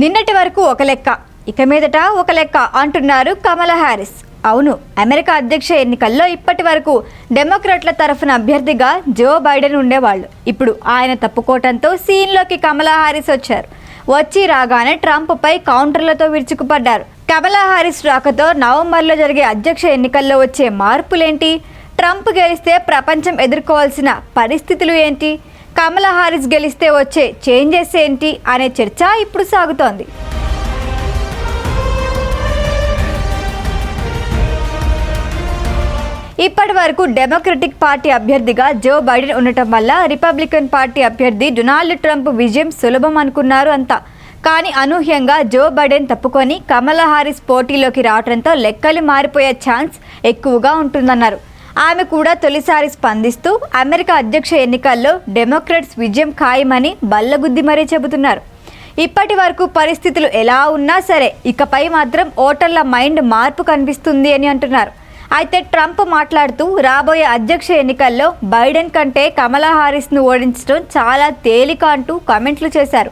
నిన్నటి వరకు ఒక లెక్క. ఇక మీదట ఒక లెక్క అంటున్నారు కమలా హ్యారిస్ అవును అమెరికా అధ్యక్ష ఎన్నికల్లో ఇప్పటి వరకు డెమోక్రాట్ల తరఫున అభ్యర్థిగా జో బైడెన్ ఉండేవాళ్ళు. ఇప్పుడు ఆయన తప్పుకోవటంతో సీన్లోకి కమలా హారిస్ వచ్చారు. వచ్చి రాగానే ట్రంప్పై కౌంటర్లతో విరుచుకుపడ్డారు. కమలా హారిస్ రాకతో నవంబర్లో జరిగే అధ్యక్ష ఎన్నికల్లో వచ్చే మార్పులేంటి? ట్రంప్ గెలిస్తే ప్రపంచం ఎదుర్కోవాల్సిన పరిస్థితులు ఏంటి? కమలా హారిస్ గెలిస్తే వచ్చే చేంజెస్ ఏంటి అనే చర్చ ఇప్పుడు సాగుతోంది. ఇప్పటి వరకు డెమోక్రటిక్ పార్టీ అభ్యర్థిగా జో బైడెన్ ఉండటం వల్ల రిపబ్లికన్ పార్టీ అభ్యర్థి డొనాల్డ్ ట్రంప్ విజయం సులభం అనుకున్నారు అంతా. కానీ అనూహ్యంగా జో బైడెన్ తప్పుకొని కమలా హారిస్ పోటీలోకి రావడంతో లెక్కలు మారిపోయే ఛాన్స్ ఎక్కువగా ఉంటుందన్నారు. ఆమె కూడా తొలిసారి స్పందిస్తూ అమెరికా అధ్యక్ష ఎన్నికల్లో డెమోక్రాట్స్ విజయం ఖాయమని బల్లగుద్ది మరీ చెబుతున్నారు. ఇప్పటి వరకు పరిస్థితులు ఎలా ఉన్నా సరే ఇకపై మాత్రం ఓటర్ల మైండ్ మార్పు కనిపిస్తుంది అని అంటున్నారు. అయితే ట్రంప్ మాట్లాడుతూ రాబోయే అధ్యక్ష ఎన్నికల్లో బైడెన్ కంటే కమలా హారిస్ను ఓడించడం చాలా తేలిక అంటూ కామెంట్లు చేశారు.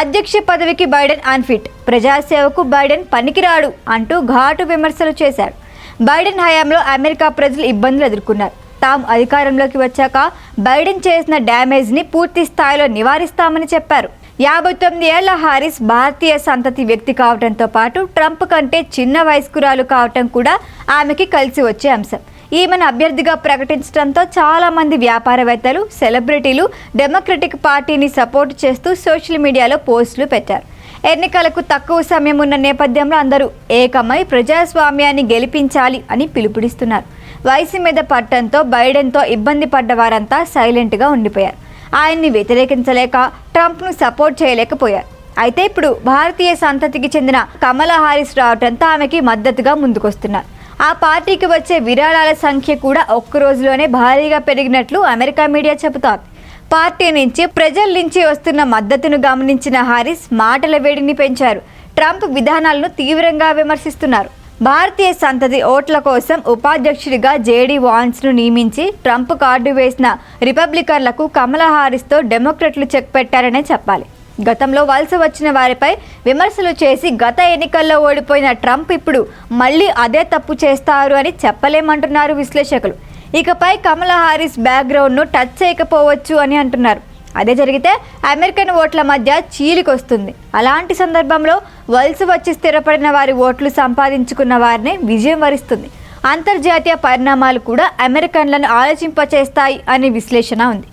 అధ్యక్ష పదవికి బైడెన్ అన్ఫిట్ ప్రజాసేవకు బైడెన్ పనికిరాడు అంటూ ఘాటు విమర్శలు చేశారు. బైడెన్ హయాంలో అమెరికా ప్రజలు ఇబ్బందులు ఎదుర్కొన్నారు. తాము అధికారంలోకి వచ్చాక బైడెన్ చేసిన డ్యామేజ్ని పూర్తి స్థాయిలో నివారిస్తామని చెప్పారు. యాభై తొమ్మిది ఏళ్ళ హారిస్ భారతీయ సంతతి వ్యక్తి కావడంతో పాటు ట్రంప్ కంటే చిన్న వయస్కురాలు కావటం కూడా ఆమెకి కలిసి వచ్చే అంశం. ఈమెను అభ్యర్థిగా ప్రకటించడంతో చాలామంది వ్యాపారవేత్తలు సెలబ్రిటీలు డెమోక్రటిక్ పార్టీని సపోర్ట్ చేస్తూ సోషల్ మీడియాలో పోస్టులు పెట్టారు. ఎన్నికలకు తక్కువ సమయం ఉన్న నేపథ్యంలో అందరూ ఏకమై ప్రజాస్వామ్యాన్ని గెలిపించాలి అని పిలుపునిస్తున్నారు. వయసు మీద పట్టంతో బైడెన్తో ఇబ్బంది పడ్డ వారంతా సైలెంట్గా ఉండిపోయారు. ఆయన్ని వ్యతిరేకించలేక ట్రంప్ను సపోర్ట్ చేయలేకపోయారు. అయితే ఇప్పుడు భారతీయ సంతతికి చెందిన కమలా హారిస్ రావటంతో ఆమెకి మద్దతుగా ముందుకొస్తున్నారు. ఆ పార్టీకి వచ్చే విరాళాల సంఖ్య కూడా ఒక్క రోజులోనే భారీగా పెరిగినట్లు అమెరికా మీడియా చెబుతోంది. పార్టీ నుంచి ప్రజల నుంచి వస్తున్న మద్దతును గమనించిన హారిస్ మాటల వేడిని పెంచారు. ట్రంప్ విధానాలను తీవ్రంగా విమర్శిస్తున్నారు. భారతీయ సంతతి ఓట్ల కోసం ఉపాధ్యక్షుడిగా జేడీ వాన్స్ను నియమించి ట్రంప్ కార్డు వేసిన రిపబ్లికన్లకు కమలా హారిస్తో డెమోక్రట్లు చెక్ పెట్టారనే చెప్పాలి. గతంలో వలస వచ్చిన వారిపై విమర్శలు చేసి గత ఎన్నికల్లో ఓడిపోయిన ట్రంప్ ఇప్పుడు మళ్ళీ అదే తప్పు చేస్తారు అని చెప్పలేమంటున్నారు విశ్లేషకులు. ఇకపై కమలా హారిస్ బ్యాక్గ్రౌండ్ను టచ్ చేయకపోవచ్చు అని అంటున్నారు. అదే జరిగితే అమెరికన్ ఓట్ల మధ్య చీలికొస్తుంది. అలాంటి సందర్భంలో వలస వచ్చి స్థిరపడిన వారి ఓట్లు సంపాదించుకున్న వారిని విజయం వరిస్తుంది. అంతర్జాతీయ పరిణామాలు కూడా అమెరికన్లను ఆలోచింపచేస్తాయి అనే విశ్లేషణ ఉంది.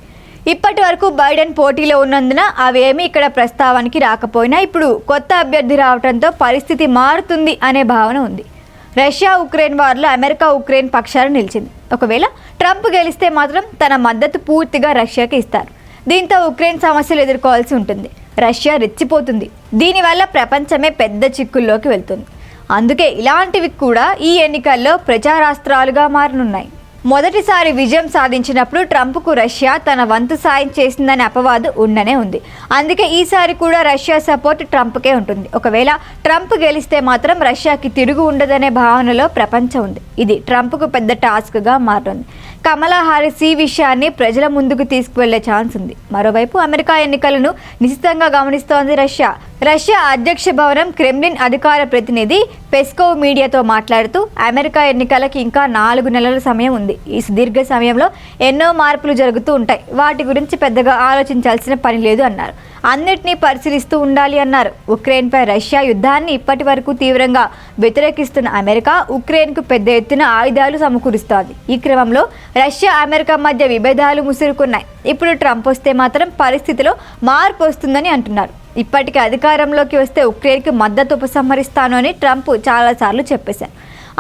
ఇప్పటి వరకు బైడెన్ పోటీలో ఉన్నందున అవేమీ ఇక్కడ ప్రస్తావనకి రాకపోయినా ఇప్పుడు కొత్త అభ్యర్థి రావడంతో పరిస్థితి మారుతుంది అనే భావన ఉంది. రష్యా ఉక్రెయిన్ వారిలో అమెరికా ఉక్రెయిన్ పక్షాలు నిలిచింది. ఒకవేళ ట్రంప్ గెలిస్తే మాత్రం తన మద్దతు పూర్తిగా రష్యాకి ఇస్తారు. దీంతో ఉక్రెయిన్ సమస్యలు ఎదుర్కోవాల్సి ఉంటుంది. రష్యా రెచ్చిపోతుంది. దీనివల్ల ప్రపంచమే పెద్ద చిక్కుల్లోకి వెళ్తుంది. అందుకే ఇలాంటివి కూడా ఈ ఎన్నికల్లో ప్రచారాస్త్రాలుగా మారనున్నాయి. మొదటిసారి విజయం సాధించినప్పుడు ట్రంప్కు రష్యా తన వంతు సాయం చేసిందనే అపవాదు ఉండనే ఉంది. అందుకే ఈసారి కూడా రష్యా సపోర్ట్ ట్రంప్కే ఉంటుంది. ఒకవేళ ట్రంప్ గెలిస్తే మాత్రం రష్యాకి తిరుగు ఉండదనే భావనలో ప్రపంచం ఉంది. ఇది ట్రంప్కు పెద్ద టాస్క్గా మారుతుంది. కమలా హారిస్ ఈ విషయాన్ని ప్రజల ముందుకు తీసుకువెళ్ళే ఛాన్స్ ఉంది. మరోవైపు అమెరికా ఎన్నికలను నిశ్చితంగా గమనిస్తోంది రష్యా. రష్యా అధ్యక్ష భవనం క్రెమ్లిన్ అధికార ప్రతినిధి పెస్కోవ్ మీడియాతో మాట్లాడుతూ అమెరికా ఎన్నికలకి ఇంకా నాలుగు నెలల సమయం ఉంది. ఈ సుదీర్ఘ సమయంలో ఎన్నో మార్పులు జరుగుతూ ఉంటాయి. వాటి గురించి పెద్దగా ఆలోచించాల్సిన పని లేదు అన్నారు. అన్నిటినీ పరిశీలిస్తూ ఉండాలి అన్నారు. ఉక్రెయిన్పై రష్యా యుద్ధాన్ని ఇప్పటి వరకు తీవ్రంగా వ్యతిరేకిస్తున్న అమెరికా ఉక్రెయిన్కు పెద్ద ఎత్తున ఆయుధాలు సమకూరుస్తోంది. ఈ క్రమంలో రష్యా అమెరికా మధ్య విభేదాలు ముసురుకున్నాయి. ఇప్పుడు ట్రంప్ వస్తే మాత్రం పరిస్థితిలో మార్పు వస్తుందని అంటున్నారు. ఇప్పటికే అధికారంలోకి వస్తే ఉక్రెయిన్కి మద్దతు ఉపసంహరిస్తాను అని ట్రంప్ చాలాసార్లు చెప్పేశారు.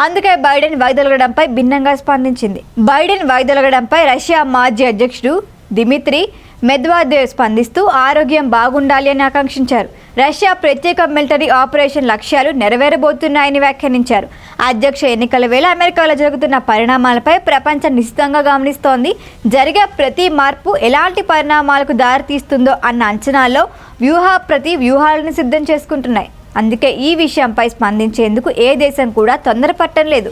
అందుకే బైడెన్ వైదొలగడంపై భిన్నంగా స్పందించింది. బైడెన్ వైదొలగడంపై రష్యా మాజీ అధ్యక్షుడు దిమిత్రి మెద్వాదేవ్ స్పందిస్తూ ఆరోగ్యం బాగుండాలి అని ఆకాంక్షించారు. రష్యా ప్రత్యేక మిలిటరీ ఆపరేషన్ లక్ష్యాలు నెరవేరబోతున్నాయని వ్యాఖ్యానించారు. అధ్యక్ష ఎన్నికల వేళ అమెరికాలో జరుగుతున్న పరిణామాలపై ప్రపంచం నిశ్చితంగా గమనిస్తోంది. జరిగే ప్రతి మార్పు ఎలాంటి పరిణామాలకు దారితీస్తుందో అన్న అంచనాల్లో వ్యూహ ప్రతి వ్యూహాలను సిద్ధం చేసుకుంటున్నాయి. అందుకే ఈ విషయంపై స్పందించేందుకు ఏ దేశం కూడా తొందరపట్టం లేదు